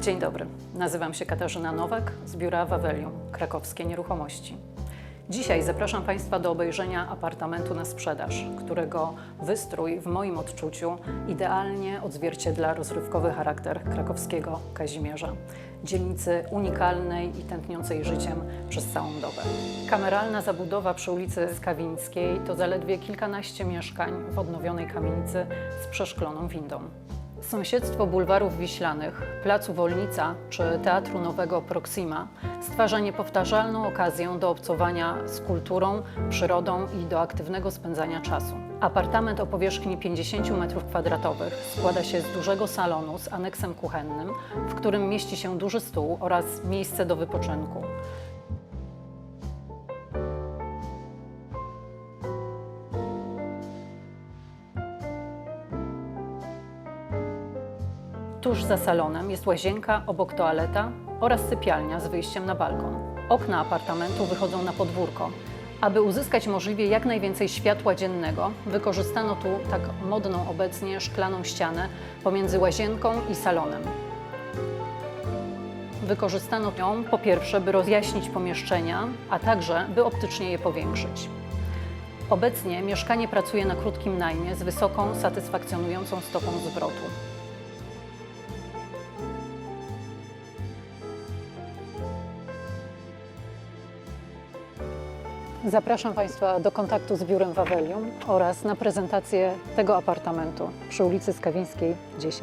Dzień dobry, nazywam się Katarzyna Nowak z biura Wawelium, krakowskie nieruchomości. Dzisiaj zapraszam Państwa do obejrzenia apartamentu na sprzedaż, którego wystrój w moim odczuciu idealnie odzwierciedla rozrywkowy charakter krakowskiego Kazimierza, dzielnicy unikalnej i tętniącej życiem przez całą dobę. Kameralna zabudowa przy ulicy Skawińskiej to zaledwie kilkanaście mieszkań w odnowionej kamienicy z przeszkloną windą. Sąsiedztwo bulwarów wiślanych, Placu Wolnica czy Teatru Nowego Proxima stwarza niepowtarzalną okazję do obcowania z kulturą, przyrodą i do aktywnego spędzania czasu. Apartament o powierzchni 50 m2 składa się z dużego salonu z aneksem kuchennym, w którym mieści się duży stół oraz miejsce do wypoczynku. Tuż za salonem jest łazienka, obok toaleta oraz sypialnia z wyjściem na balkon. Okna apartamentu wychodzą na podwórko. Aby uzyskać możliwie jak najwięcej światła dziennego, wykorzystano tu tak modną obecnie szklaną ścianę pomiędzy łazienką i salonem. Wykorzystano ją po pierwsze, by rozjaśnić pomieszczenia, a także by optycznie je powiększyć. Obecnie mieszkanie pracuje na krótkim najmie z wysoką, satysfakcjonującą stopą zwrotu. Zapraszam Państwa do kontaktu z biurem Wawelium oraz na prezentację tego apartamentu przy ulicy Skawińskiej 10.